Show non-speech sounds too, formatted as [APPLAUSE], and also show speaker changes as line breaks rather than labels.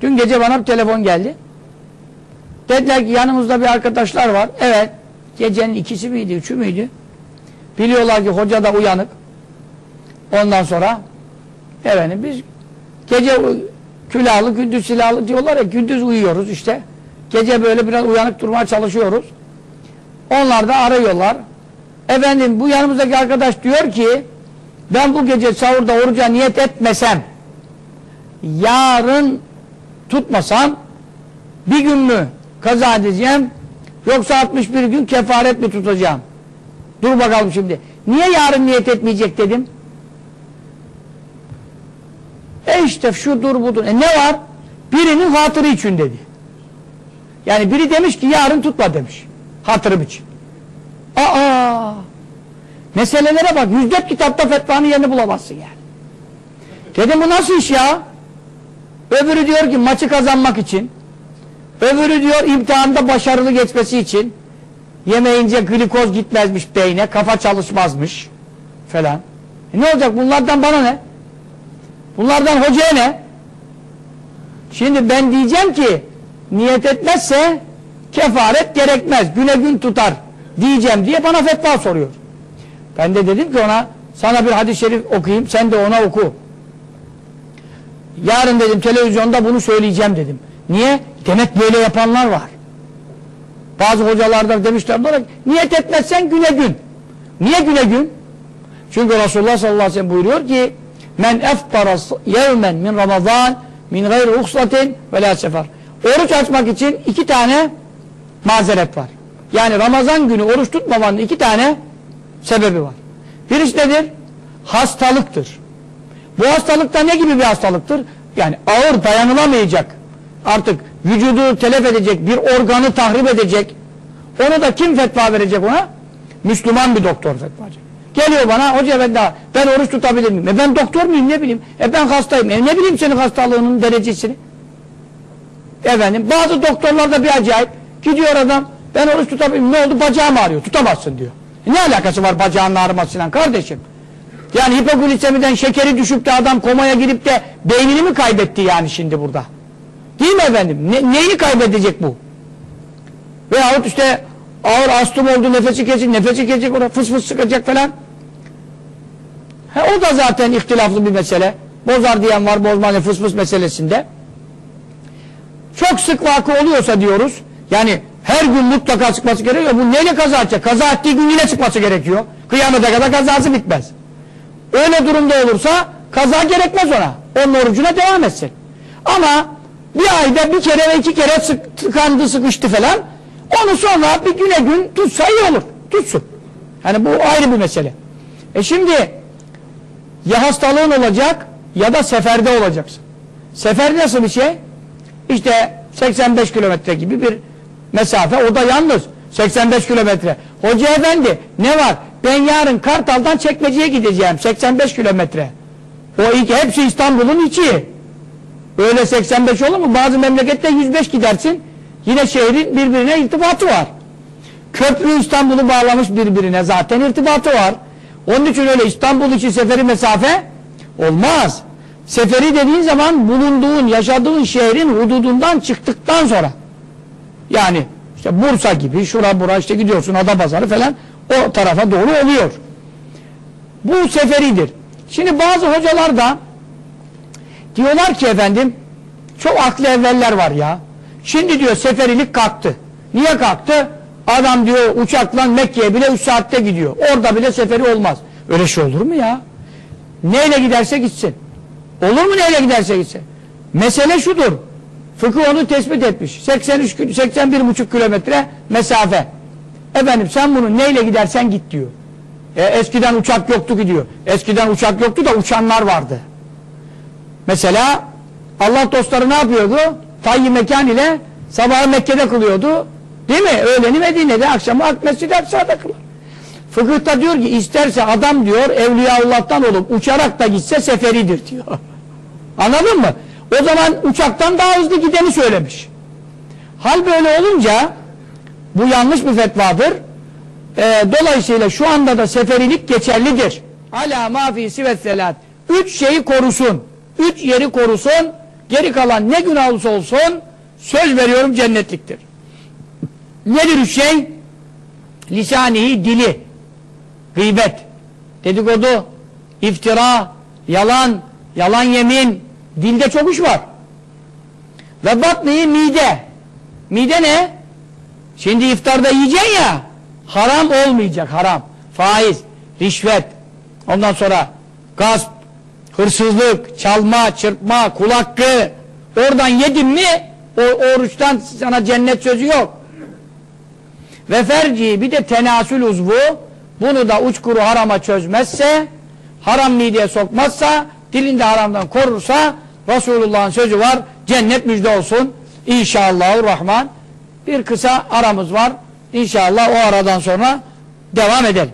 Dün gece bana bir telefon geldi. Dediler ki yanımızda bir arkadaşlar var. Evet. Gecenin ikisi miydi, üçü müydü? Biliyorlar ki hoca da uyanık. Ondan sonra efendim biz gece külahlı, gündüz silahlı diyorlar ya gündüz uyuyoruz işte. Gece böyle biraz uyanık durmaya çalışıyoruz. Onlar da arıyorlar. Efendim bu yanımızdaki arkadaş diyor ki ben bu gece sahurda oruca niyet etmesem yarın tutmasam bir gün mü kaza edeceğim yoksa 61 gün kefaret mi tutacağım? Dur bakalım şimdi. Niye yarın niyet etmeyecek dedim. E işte şudur budur. E ne var? Birinin hatırı için dedi. Yani biri demiş ki yarın tutma demiş. Hatırım için. Aa! Meselelere bak. 104 kitapta fetvanın yerini bulamazsın yani. Dedim bu nasıl iş ya? Öbürü diyor ki maçı kazanmak için. Öbürü diyor imtihanda başarılı geçmesi için. Yemeyince glikoz gitmezmiş beyne, kafa çalışmazmış falan. E ne olacak bunlardan bana ne? Bunlardan hocaya ne? Şimdi ben diyeceğim ki niyet etmezse kefaret gerekmez, güne gün tutar diyeceğim diye bana fetva soruyor. Ben de dedim ki ona sana bir hadis-i şerif okuyayım sen de ona oku. Yarın dedim televizyonda bunu söyleyeceğim dedim. Niye? Demek böyle yapanlar var. Bazı hocalar da demişler bana niyet etmezsen güne gün. Niye güne gün? Çünkü Resulullah sallallahu aleyhi ve sellem buyuruyor ki men eftara yevmen min ramazan min gayri uksatin ve la sefer. Oruç açmak için iki tane mazeret var. Yani Ramazan günü oruç tutmamanın iki tane sebebi var. Birisi nedir? Hastalıktır. Bu hastalıkta ne gibi bir hastalıktır? Yani ağır dayanılamayacak. Artık vücudu telef edecek, bir organı tahrip edecek. Onu da kim fetva verecek ona? Müslüman bir doktor fetva verecek. Geliyor bana, hoca ben daha, ben oruç tutabilir miyim? E ben doktor muyum ne bileyim? E ben hastayım. E ne bileyim senin hastalığının derecesini? Efendim, bazı doktorlar da bir acayip. Gidiyor adam, ben oruç tutabilir miyim? Ne oldu? Bacağım ağrıyor, tutamazsın diyor. E ne alakası var bacağının ağrımasıyla kardeşim? Yani hipoglisemiden şekeri düşüp de adam komaya girip de beynini mi kaybetti yani şimdi burada? Değil mi efendim? Ne, neyini kaybedecek bu? Veyahut işte ağır astım oldu nefesi kesik, nefesi kesik orada fıs fıs sıkacak falan. He, o da zaten ihtilaflı bir mesele. Bozar diyen var bozma fıs fıs meselesinde. Çok sık vakı oluyorsa diyoruz. Yani her gün mutlaka çıkması gerekiyor. Bu neyle kaza edecek? Kaza ettiği gün yine çıkması gerekiyor. Kıyamete kadar kazası bitmez. Öyle durumda olursa kaza gerekmez ona. Onun orucuna devam etsin. Ama bir ayda bir kere ve iki kere sık, tıkandı sıkıştı falan onu sonra bir güne gün tutsa iyi olur. Tutsun. Yani bu ayrı bir mesele. E şimdi ya hastalığın olacak ya da seferde olacaksın. Sefer nasıl bir şey? İşte 85 kilometre gibi bir mesafe. O da yalnız 85 kilometre. Hoca efendi ne var? Ben yarın Kartal'dan Çekmece'ye gideceğim. 85 kilometre. O ilk hepsi İstanbul'un içi. Öyle 85 olur mu? Bazı memlekette 105 gidersin. Yine şehrin birbirine irtibatı var. Köprü İstanbul'u bağlamış birbirine zaten irtibatı var. Onun için öyle İstanbul için seferi mesafe olmaz. Seferi dediğin zaman bulunduğun, yaşadığın şehrin hududundan çıktıktan sonra. Yani işte Bursa gibi, şura bura işte gidiyorsun Adapazarı falan o tarafa doğru oluyor. Bu seferidir. Şimdi bazı hocalar da diyorlar ki efendim çok aklı evveller var ya. Şimdi diyor seferilik kalktı. Niye kalktı? Adam diyor uçakla Mekke'ye bile 3 saatte gidiyor. Orada bile seferi olmaz. Öyle şey olur mu ya? Neyle giderse gitsin. Olur mu neyle giderse gitsin? Mesele şudur. Fıkıh onu tespit etmiş. 83 81,5 kilometre mesafe. Efendim sen bunu neyle gidersen git diyor. E, eskiden uçak yoktu ki diyor. Eskiden uçak yoktu da uçanlar vardı. Mesela Allah dostları ne yapıyordu? Tayyi mekan ile sabahı Mekke'de kılıyordu. Değil mi? Öğleni Medine'de, akşamı Ak Mescid-i Aksa'da kılar. Fıkıhta diyor ki isterse adam diyor Evliyaullah'tan olup uçarak da gitse seferidir diyor. [LAUGHS] Anladın mı? O zaman uçaktan daha hızlı gideni söylemiş. Hal böyle olunca bu yanlış bir fetvadır. Ee, dolayısıyla şu anda da seferilik geçerlidir. Ala mafisi ve selat. Üç şeyi korusun. Üç yeri korusun. Geri kalan ne günah olursa olsun söz veriyorum cennetliktir. Nedir üç şey? Lisanihi dili, gıybet, dedikodu, iftira, yalan, yalan yemin, dilde çok iş var. Ve batnihi mide. Mide ne? Şimdi iftarda yiyeceksin ya, haram olmayacak, haram. Faiz, rişvet, ondan sonra gasp, hırsızlık, çalma, çırpma, kul. Oradan yedin mi, o oruçtan sana cennet sözü yok. Ve ferci bir de tenasül uzvu, bunu da uçkuru harama çözmezse, haram mideye sokmazsa, dilinde haramdan korursa, Resulullah'ın sözü var, cennet müjde olsun. İnşallahurrahman. Bir kısa aramız var. İnşallah o aradan sonra devam edelim.